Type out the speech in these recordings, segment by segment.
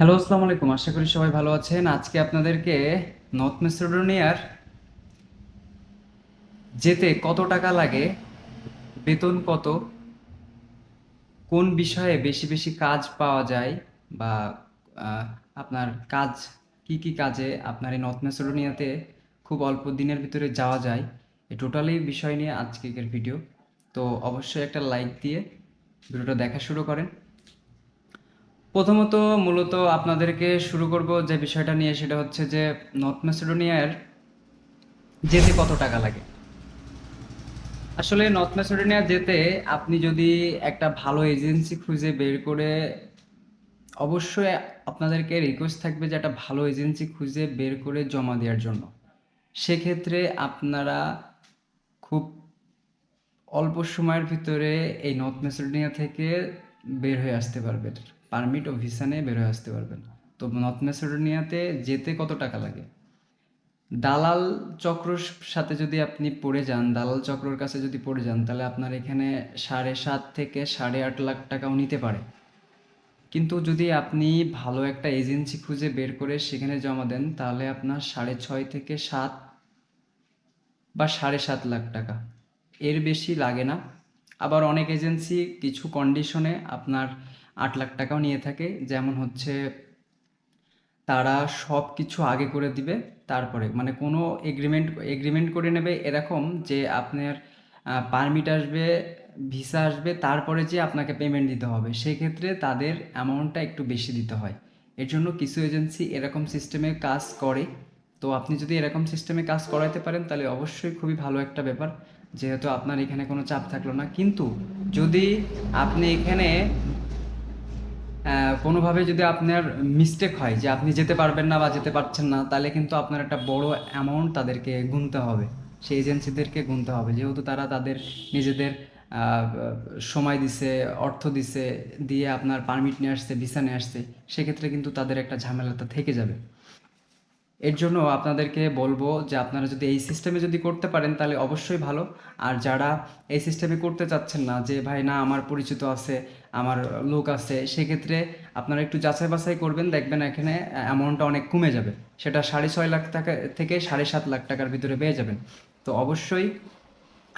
Hello আসসালামু আলাইকুম আশা করি সবাই ভালো আছেন। আজকে আপনাদেরকে নর্থ মেসিডোনিয়ার যেতে কত টাকা লাগে, বেতন কত, কোন বিষয়ে বেশি বেশি কাজ পাওয়া যায় বা আপনার কাজ, কি কি কাজে আপনার এই নর্থ মেসিডোনিয়াতে খুব অল্প দিনের ভিতরে যাওয়া যায় এই টোটালি বিষয় নিয়ে আজকের ভিডিও। তো অবশ্যই একটা লাইক দিয়ে ভিডিওটা দেখা শুরু করেন। প্রথমত মূলত আপনাদেরকে শুরু করব যে বিষয়টা নিয়ে, সেটা হচ্ছে যে নর্থ মেসিডোনিয়ার যেতে কত টাকা লাগে? আসলে নর্থ মেসিডোনিয়া যেতে আপনি যদি একটা ভালো এজেন্সি খুঁজে বের করে, অবশ্যই আপনাদেরকে রিকোয়েস্ট থাকবে যে একটা ভালো এজেন্সি খুঁজে বের করে জমা দেওয়ার জন্য। সেক্ষেত্রে আপনারা খুব অল্প সময়ের ভিতরে এই নর্থ মেসিডোনিয়া থেকে বের হয়ে আসতে পারবেন। পারমিট ও ভিসা নিয়ে বের হয়ে আসতে পারবেন। তো নর্থ মেসিডোনিয়াতে যেতে কত টাকা লাগে? দালাল চক্রর সাথে যদি আপনি পড়ে যান, দালাল চক্রর কাছে যদি পড়ে যান, তাহলে আপনার এখানে সাড়ে সাত থেকে সাড়ে আট লাখ টাকাও নিতে পারে। কিন্তু যদি আপনি ভালো একটা এজেন্সি খুঁজে বের করে সেখানে জমা দেন, তাহলে আপনার সাড়ে ছয় থেকে সাত বা সাড়ে সাত লাখ টাকা। এর বেশি লাগে না। আবার অনেক এজেন্সি কিছু কন্ডিশনে আপনার আট লাখ টাকাও নিয়ে থাকে। যেমন হচ্ছে তারা সব কিছু আগে করে দিবে, তারপরে। মানে কোনো এগ্রিমেন্ট এগ্রিমেন্ট করে নেবে এরকম যে আপনার পারমিট আসবে ভিসা আসবে, তারপরে যে আপনাকে পেমেন্ট দিতে হবে। সেক্ষেত্রে তাদের অ্যামাউন্টটা একটু বেশি দিতে হয়। এর জন্য কিছু এজেন্সি এরকম সিস্টেমে কাজ করে। তো আপনি যদি এরকম সিস্টেমে কাজ করাইতে পারেন, তাহলে অবশ্যই খুবই ভালো একটা ব্যাপার। যেহেতু আপনার এখানে কোনো চাপ থাকল না। কিন্তু যদি আপনি এখানে কোনোভাবে যদি আপনার মিস্টেক হয় যে আপনি যেতে পারবেন না বা যেতে পারছেন না, তাহলে কিন্তু আপনার একটা বড় অ্যামাউন্ট তাদেরকে গুনতে হবে। সেই এজেন্সিদেরকে গুনতে হবে। যেহেতু তারা তাদের নিজেদের সময় দিছে, অর্থ দিছে, দিয়ে আপনার পারমিট নিয়ে আসছে ভিসা নিয়ে আসছে, সেক্ষেত্রে কিন্তু তাদের একটা ঝামেলাটা থেকে যাবে। এর জন্য আপনাদেরকে বলব যে আপনারা যদি এই সিস্টেমে যদি করতে পারেন, তাহলে অবশ্যই ভালো। আর যারা এই সিস্টেমে করতে চাচ্ছেন না যে, ভাই, না, আমার পরিচিত আছে আমার লোক আছে, সেক্ষেত্রে আপনারা একটু যাচাই বাছাই করবেন, দেখবেন এখানে অ্যামাউন্টটা অনেক কমে যাবে। সেটা সাড়ে ছয় লাখ টাকা থেকে সাড়ে সাত লাখ টাকার ভিতরে পেয়ে যাবেন। তো অবশ্যই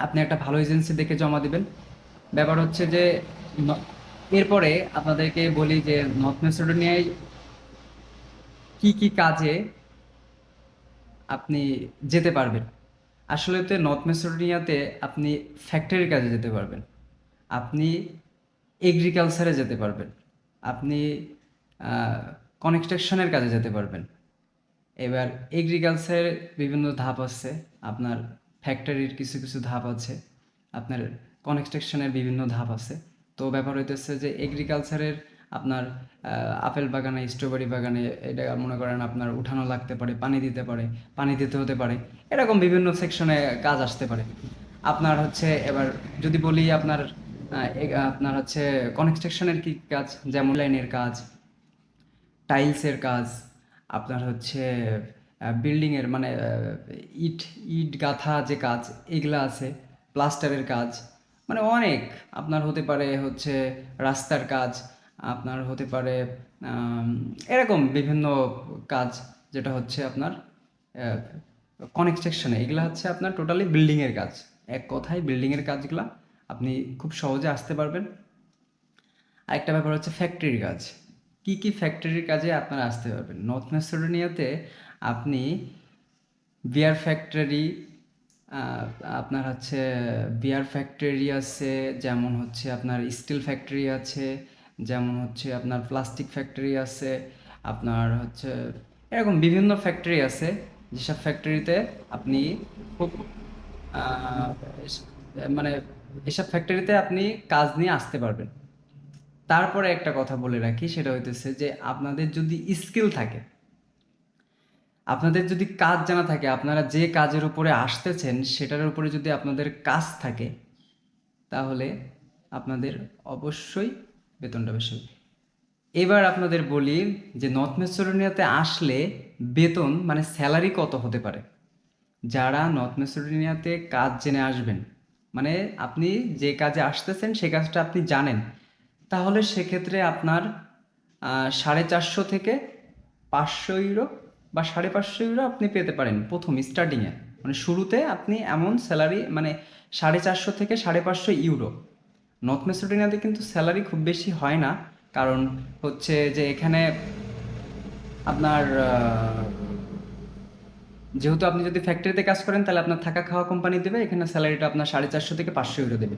আপনি একটা ভালো এজেন্সি দেখে জমা দিবেন। ব্যাপার হচ্ছে যে এরপরে আপনাদেরকে বলি যে নর্থ মেসিডোনিয়ায় কি কি কাজে আপনি যেতে পারবেন। আসলে তো নর্থ মেসিডোনিয়াতে আপনি ফ্যাক্টরির কাজে যেতে পারবেন। আপনি এগ্রিকালচারে যেতে পারবেন। আপনি কনস্ট্রাকশনের কাজে যেতে পারবেন। এবার এগ্রিকালচারের বিভিন্ন ধাপ আছে। আপনার ফ্যাক্টরির কিছু কিছু ধাপ আছে। আপনার কনস্ট্রাকশনের বিভিন্ন ধাপ আছে। তো ব্যাপার হইতেছে যে এগ্রিকালচারের আপনার আপেল বাগানে স্ট্রবেরি বাগানে এটা মনে করেন আপনার উঠানো লাগতে পারে, পানি দিতে পারে, পানি দিতে হতে পারে। এরকম বিভিন্ন সেকশনে কাজ আসতে পারে। আপনার হচ্ছে এবার যদি বলি আপনার আপনার হচ্ছে কনস্ট্রাকশনের কি কাজ? যেমন লাইনের কাজ টাইলসের কাজ, আপনার হচ্ছে বিল্ডিংয়ের মানে ইট ইট গাঁথা যে কাজ, এগুলা আছে প্লাস্টারের কাজ মানে অনেক। আপনার হতে পারে হচ্ছে রাস্তার কাজ, আপনার হতে পারে এরকম বিভিন্ন কাজ যেটা হচ্ছে আপনার কনস্ট্রাকশনে এগুলো হচ্ছে আপনার টোটালি বিল্ডিংয়ের কাজ। এক কথায় বিল্ডিংয়ের কাজগুলা আপনি খুব সহজে আসতে পারবেন। আরেকটা ব্যাপার হচ্ছে ফ্যাক্টরির কাজ। কি কি ফ্যাক্টরির কাজে আপনারা আসতে পারবেন? নর্থ মেসিডোনিয়াতে আপনি বিয়ার ফ্যাক্টরি আপনার হচ্ছে বিয়ার ফ্যাক্টরি আছে, যেমন হচ্ছে আপনার স্টিল ফ্যাক্টরি আছে, যেমন হচ্ছে আপনার প্লাস্টিক ফ্যাক্টরি আছে, আপনার হচ্ছে এরকম বিভিন্ন ফ্যাক্টরি আছে, যেসব ফ্যাক্টরিতে আপনি খুব মানে এসব ফ্যাক্টরিতে আপনি কাজ নিয়ে আসতে পারবেন। তারপরে একটা কথা বলে রাখি, সেটা হইতেছে যে আপনাদের যদি স্কিল থাকে, আপনাদের যদি কাজ জানা থাকে, আপনারা যে কাজের উপরে আসতেছেন, সেটার উপরে যদি আপনাদের কাজ থাকে, তাহলে আপনাদের অবশ্যই বেতনটা বেশি এবার আপনাদের বলি যে নর্থ মেসিডোনিয়াতে আসলে বেতন মানে স্যালারি কত হতে পারে? যারা নর্থ মেসিডোনিয়াতে কাজ জেনে আসবেন মানে আপনি যে কাজে আসতেছেন সেই কাজটা আপনি জানেন। তাহলে সেক্ষেত্রে আপনার সাড়ে চারশো থেকে পাঁচশো ইউরো বা সাড়ে পাঁচশো ইউরো আপনি পেতে পারেন প্রথম স্টার্টিংয়ে মানে শুরুতে আপনি এমন স্যালারি মানে সাড়ে চারশো থেকে সাড়ে পাঁচশো ইউরো। নর্থ মেসিডোনিয়াতে কিন্তু স্যালারি খুব বেশি হয় না, কারণ হচ্ছে যে এখানে আপনার যেহেতু আপনি যদি ফ্যাক্টরিতে কাজ করেন, তাহলে আপনার থাকা খাওয়া কোম্পানি দেবে, এখানে স্যালারিটা আপনার সাড়ে চারশো থেকে পাঁচশো ইউরো দেবে।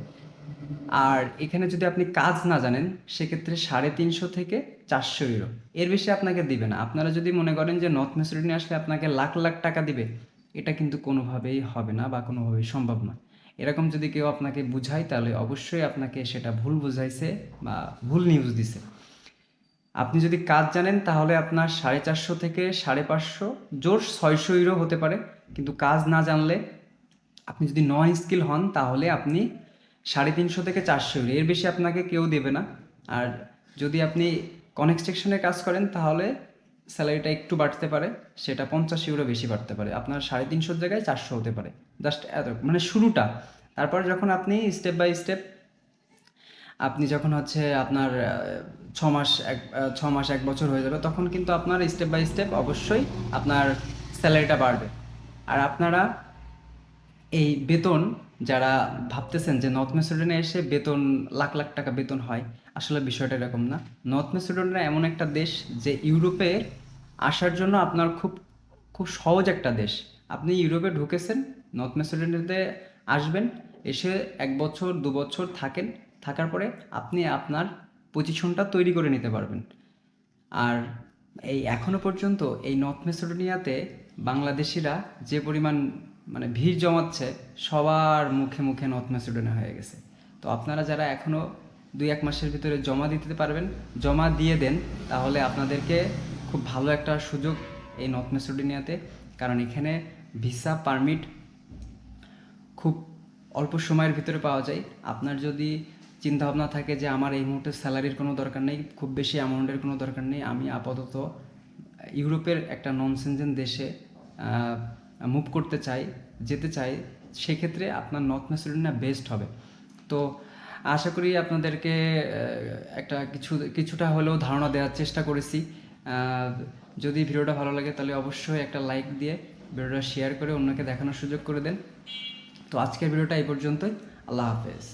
আর এখানে যদি আপনি কাজ না জানেন, সেক্ষেত্রে সাড়ে তিনশো থেকে চারশো ইউরো এর বেশি আপনাকে দিবে না। আপনারা যদি মনে করেন যে নর্থ মেসিডোনিয়া আসলে আপনাকে লাখ লাখ টাকা দিবে, এটা কিন্তু কোনোভাবেই হবে না বা কোনোভাবেই সম্ভব না এরকম যদি কেউ আপনাকে বুঝায়, তাহলে অবশ্যই আপনাকে সেটা ভুল বুঝাইছে বা ভুল নিউজ দিছে। আপনি যদি কাজ জানেন, তাহলে আপনার সাড়ে চারশো থেকে সাড়ে পাঁচশো, জোর ছয়শো ইউরো হতে পারে। কিন্তু কাজ না জানলে, আপনি যদি নন স্কিল হন, তাহলে আপনি সাড়ে তিনশো থেকে চারশো ইউরো। এর বেশি আপনাকে কেউ দেবে না। আর যদি আপনি কনস্ট্রাকশনে কাজ করেন, তাহলে স্যালারিটা একটু বাড়তে পারে। সেটা পঞ্চাশ ইউরো বেশি বাড়তে পারে। আপনার সাড়ে তিনশোর জায়গায় চারশো হতে পারে। জাস্ট এত মানে শুরুটা। তারপর যখন আপনি স্টেপ বাই স্টেপ আপনি যখন হচ্ছে আপনার ছ মাস এক ছ মাস এক বছর হয়ে যাবে, তখন কিন্তু আপনার স্টেপ বাই স্টেপ অবশ্যই আপনার স্যালারিটা বাড়বে। আর আপনারা এই বেতন, যারা ভাবতেছেন যে নর্থ মেসিডোনিয়া এসে বেতন, লাখ লাখ টাকা বেতন হয়, আসলে বিষয়টা এরকম না। নর্থ মেসিডোনিয়া এমন একটা দেশ যে ইউরোপে আসার জন্য আপনার খুব খুব সহজ একটা দেশ। আপনি ইউরোপে ঢুকেছেন নর্থ মেসিডোনিয়াতে আসবেন, এসে এক বছর, দু বছর থাকেন থাকার পরে আপনি আপনার পজিশনটা তৈরি করে নিতে পারবেন। আর এই এখনও পর্যন্ত এই নর্থ মেসিডোনিয়াতে বাংলাদেশিরা যে পরিমাণ মানে ভিড় জমাচ্ছে, সবার মুখে মুখে নর্থ মেসিডোনিয়া হয়ে গেছে। তো আপনারা যারা এখনও দুই এক মাসের ভিতরে জমা দিতে পারবেন, জমা দিয়ে দেন, তাহলে আপনাদেরকে খুব ভালো একটা সুযোগ এই নর্থ মেসিডোনিয়াতে কারণ এখানে ভিসা পারমিট খুব অল্প সময়ের ভিতরে পাওয়া যায়। আপনার যদি চিন্তা ভাবনা থাকে যে আমার এই মুহূর্তে স্যালারির কোনো দরকার নেই, খুব বেশি অ্যামাউন্টের কোনো দরকার নেই। আমি আপাতত ইউরোপের একটা নন সেনজেন দেশে মুভ করতে চাই, যেতে চাই, সেক্ষেত্রে আপনার নর্থ মেসিডোনিয়া বেস্ট হবে। তো আশা করি আপনাদেরকে একটা কিছু, কিছুটা হলেও ধারণা দেওয়ার চেষ্টা করেছি। যদি ভিডিওটা ভালো লাগে তাহলে অবশ্যই একটা লাইক দিয়ে ভিডিওটা শেয়ার করে অন্যকে দেখানোর সুযোগ করে দেন। তো আজকের ভিডিওটা এই পর্যন্তই। আল্লাহ হাফেজ।